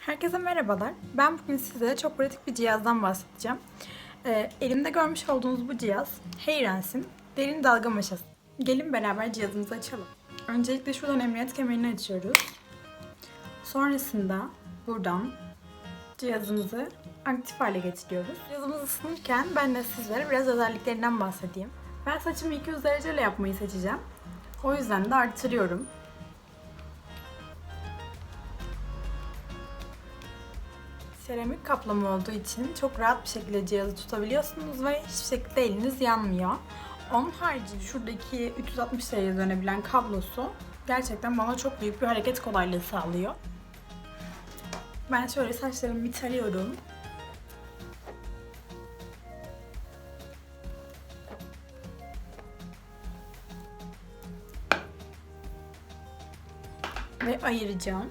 Herkese merhabalar. Ben bugün size çok pratik bir cihazdan bahsedeceğim. Ee, elimde görmüş olduğunuz bu cihaz Heyrens'in derin dalga maşası. Gelin beraber cihazımızı açalım. Öncelikle şuradan emniyet kemerini açıyoruz. Sonrasında buradan cihazımızı aktif hale getiriyoruz. Cihazımız ısınırken ben de sizlere biraz özelliklerinden bahsedeyim. Ben saçımı 200 dereceyle yapmayı seçeceğim. O yüzden de arttırıyorum. Seramik kaplama olduğu için çok rahat bir şekilde cihazı tutabiliyorsunuz ve hiçbir şekilde eliniz yanmıyor. Onun harici şuradaki 360 derece dönebilen kablosu gerçekten bana çok büyük bir hareket kolaylığı sağlıyor. Ben şöyle saçlarımı bir. Ve ayıracağım.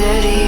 city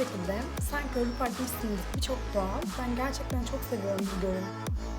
şekilde. Sanki ölüp artmışsınız gibi çok doğal. Ben gerçekten çok seviyorum bu görüntüyü.